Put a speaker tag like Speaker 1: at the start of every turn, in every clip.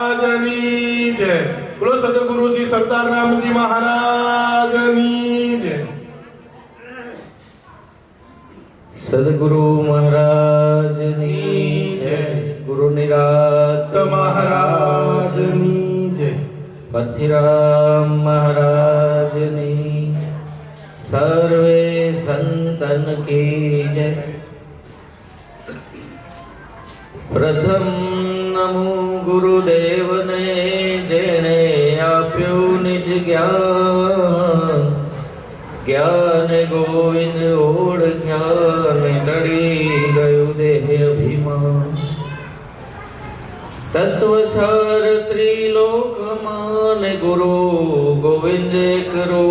Speaker 1: મહારાજની જય. બોલો સદગુરુજી સરદાર રામજી મહારાજની જય.
Speaker 2: સદગુરુ મહારાજની જય. ગુરુ નિરાત
Speaker 1: મહારાજની જય.
Speaker 2: પરશુરામ મહારાજની સર્વે સંતન કી જય. જેણે આપ્યું નિજ જ્ઞાન. જ્ઞાન ગોવિંદ ઓળ જ્ઞાન ટળી ગયું દેહ અભિમાન. તત્વસાર ત્રિલોકમાન ગુરુ ગોવિંદ કરો.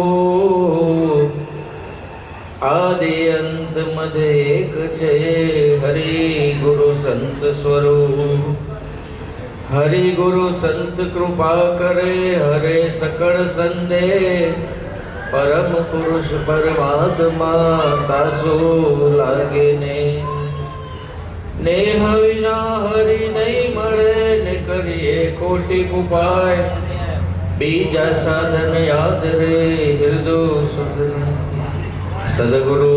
Speaker 2: આદિ અંત મધે એક છે હરે ગુરુ સંત સ્વરૂપ. હરિ ગુરુ સંત કૃપા કરે, હરે સકળ સંદે પરમ પુરુષ પરમાત્મા તાસો લાગે ને. નેહ વિના હરિ નહીં મળે, ને કરીએ કોટી ઉપાય. બીજા સાધન યાદ રે હૃદય સુધન સદગુરુ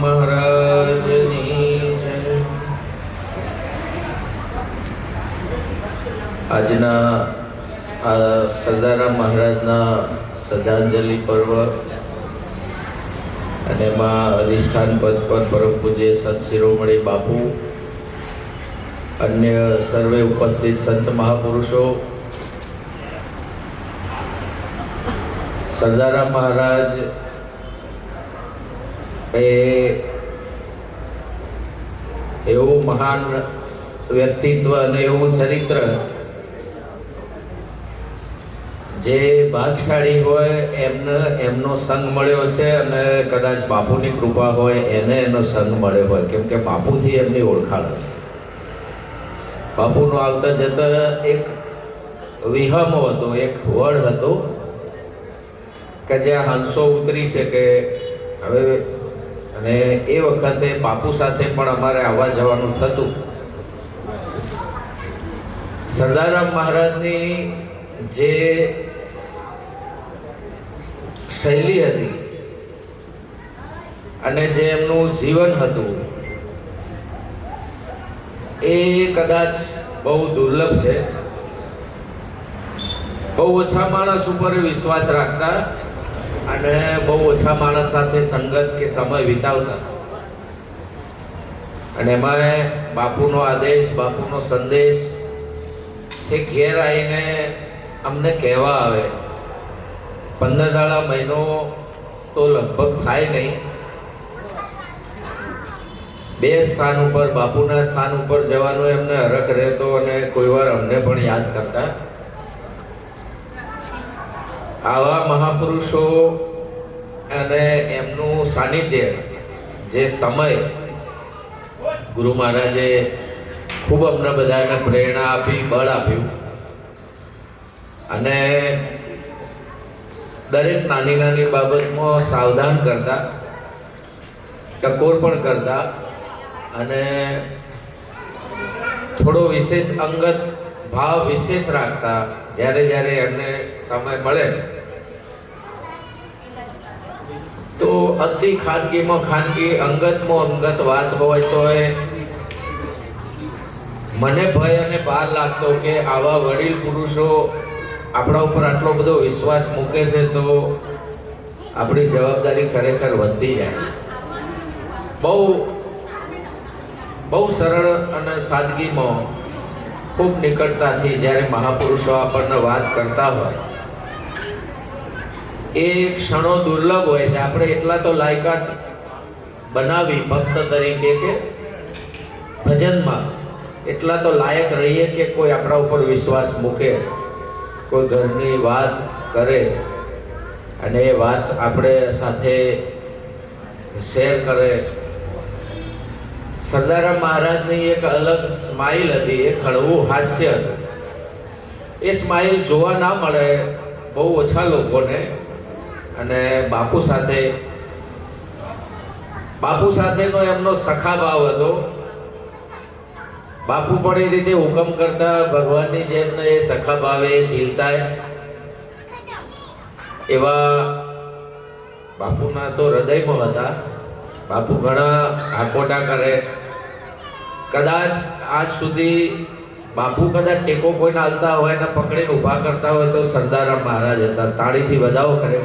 Speaker 2: મહારાજની જય આજના આ સરદારા મહારાજના શ્રદ્ધાંજલિ પર્વ અને એમાં અધિષ્ઠાન પદ પર પરમ પૂજ્ય સંત શિરોમણી બાપુ, અન્ય સર્વે ઉપસ્થિત સંત મહાપુરુષો, સરદારા મહારાજ એ એવું મહાન વ્યક્તિત્વ અને એવું ચરિત્ર જે ભાગશાળી હોય એમને, એમનો સંગ મળ્યો છે અને કદાચ બાપુની કૃપા હોય એને એનો સંગ મળ્યો હોય. કેમ કે બાપુથી એમની ઓળખાણ હતી. બાપુનો આવતા જતા એક વિહમો હતો, એક વડ હતો કે જ્યાં હંસો ઉતરી શકે. હવે, અને એ વખતે બાપુ સાથે પણ અમારે આવવા જવાનું થતું. સરદારામ મહારાજની જે શૈલી હતી. અને જે એમનું જીવન હતું, એ કદાચ બહુ દુર્લભ છે. બહુ ઓછા માણસ ઉપર વિશ્વાસ રાખતા અને બહુ ઓછા માણસ સાથે સંગત કે સમય વિતાવતા. અને એમાં બાપુનો આદેશ, બાપુનો સંદેશ છે ઘેર આવીને અમને કહેવા આવે. પંદર દાડા મહિનો તો લગભગ થાય નહીં. બે સ્થાન ઉપર, બાપુના સ્થાન ઉપર જવાનો એમને હરખ રહેતો અને કોઈ વાર અમને પણ યાદ કરતા. આવા મહાપુરુષો અને એમનું સાનિધ્ય, જે સમય, ગુરુ મહારાજે ખૂબ અમને બધાને પ્રેરણા આપી, બળ આપ્યું. અને દરેક નાની નાની બાબતમાં સાવધાન કરતા, ટકોર પણ કરતા અને થોડો વિશેષ અંગત ભાવ વિશેષ રાખતા જ્યારે જ્યારે એમને સમય મળે. તો અતિ ખાનગીમાં ખાનગી, અંગતમાં અંગત વાત હોય તો એ મને ભય અને ભાર લાગતો કે આવા વડીલ પુરુષો આપણા ઉપર આટલો બધો વિશ્વાસ મૂકે છે તો આપણી જવાબદારી ખરેખર વધતી જાય છે. બહુ બહુ સરળ અને સાદગીમાં ખૂબ નિકટતાથી જ્યારે મહાપુરુષો આપણને વાત કરતા હોય, એ ક્ષણો દુર્લભ હોય છે. આપણે એટલા તો લાયકાત બનાવી ભક્ત તરીકે કે ભજનમાં એટલા તો લાયક રહીએ કે કોઈ આપણા ઉપર વિશ્વાસ મૂકે. કોઈ ઘરની વાત કરે અને એ વાત આપણે સાથે શેર કરે. સરદારા મહારાજની એક અલગ સ્માઇલ હતી, એક હળવું હાસ્ય હતું. એ સ્માઇલ જોવા ના મળે બહુ ઓછા લોકોને અને બાપુ સાથે, બાપુ સાથેનો એમનો સખા ભાવ હતો. બાપુ પણ એ રીતે હુકમ કરતા ભગવાનની જેમ એ સખા ભાવે ઝીલતા એવા બાપુના તો હૃદયમાં હતા. બાપુ ઘણા આકોટા કરે. કદાચ આજ સુધી બાપુ કદાચ ટેકો કોઈને હાલતા હોય ને પકડીને ઊભા કરતા હોય તો સરદારામ મહારાજ હતા. તાળીથી વધાવો કરે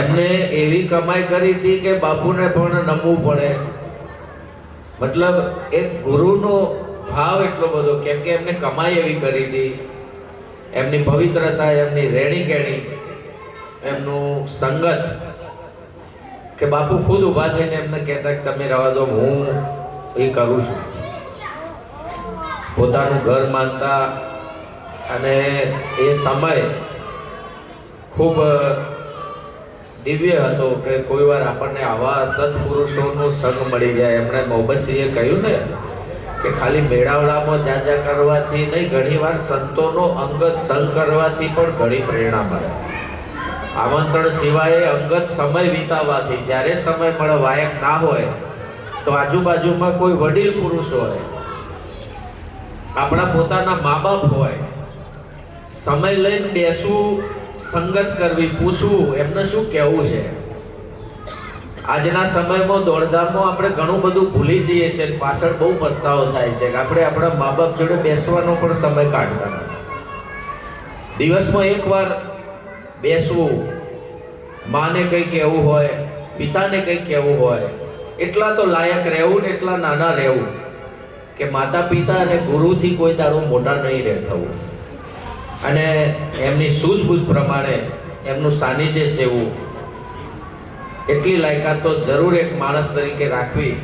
Speaker 2: એમને એવી કમાઈ કરી હતી કે બાપુને પણ નમવું પડે. મતલબ એક ગુરુનો ભાવ એટલો બધો, કેમ કે એમને કમાઈ એવી કરી હતી. એમની પવિત્રતા, એમની રેણી કેણી એમનું સંગત કે બાપુ ખુદ ઊભા થઈને એમને કહેતા કે તમે રહેવા દો, હું એ કરું છું. પોતાનું ઘર માનતા અને એ સમય ખૂબ દિવ્ય હતો કે કોઈ વાર આપણને આવા સત્પુરુષોનો સંગ મળી જાય. એમણે મોહબ્બતસિંહે કહ્યું ને કે ખાલી મેળાવડામાં જા જા કરવાથી નહીં, ઘણીવાર સંતોનો અંગત સંગ કરવાથી પણ ઘણી પ્રેરણા મળે. આમંત્રણ સિવાય અંગત સમય વિતાવવાથી જ્યારે સમય મળે વાયક ના હોય, તો આજુબાજુમાં કોઈ વડીલ પુરુષ હોય, આપણા પોતાના મા બાપ હોય, સમય લઈને બેસવું સંગત કરવી પૂછવું, એમને શું કહેવું છે? આજના સમયમાં, દોડધામમાં આપણે ઘણું બધું ભૂલી જઈએ છીએ પાછળ બહુ પસ્તાવો થાય છે કે આપણે આપણા મા બાપ જોડે બેસવાનો પણ સમય કાઢતા નથી. દિવસમાં એકવાર બેસવું, માને કંઈ કહેવું હોય, પિતાને કંઈ કહેવું હોય, એટલા તો લાયક રહેવું ને એટલા નાના રહેવું કે માતા પિતા અને ગુરુથી કોઈ તારું મોટા નહીં રહે થવું અને એમની સૂઝબૂઝ પ્રમાણે એમનું સાનિધ્ય સેવવું. એટલી લાયકાત તો જરૂર એક માણસ તરીકે રાખવી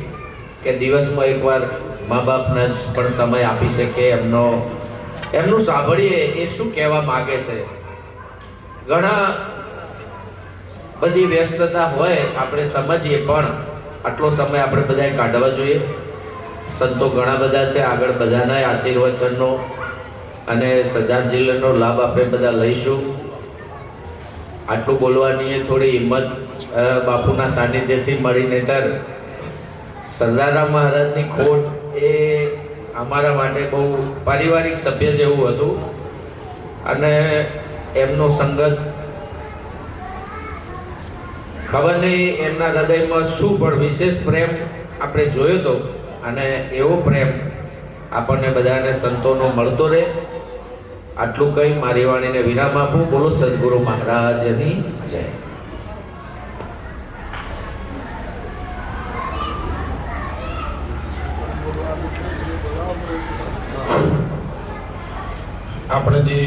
Speaker 2: કે દિવસમાં એકવાર મા બાપને પણ સમય આપી શકે એમનો, એમનું સાંભળીએ એ શું કહેવા માગે છે. ઘણા બધી વ્યસ્તતા હોય, આપણે સમજીએ પણ આટલો સમય આપણે બધાએ કાઢવા જોઈએ. સંતો ઘણા બધા છે, આગળ બધાના આશીર્વચનનો અને શ્રદ્ધાંજલિનો લાભ આપણે બધા લઈશું. આટલું બોલવાની થોડી હિંમત બાપુના સાનિધ્યથી મળીને કર સરદારા મહારાજની ખોટ એ અમારા માટે બહુ પારિવારિક સભ્ય જેવું હતું. અને એમનો સંગત ખબર નહીં એમના હૃદયમાં શું, પણ વિશેષ પ્રેમ આપણે જોયો તો, અને એવો પ્રેમ આપણને બધાને સંતોનો મળતો રહે. આટલું કહી મારી વાણીને વિરામ આપું. બોલો સદગુરુ મહારાજની જય.
Speaker 1: આપણે જે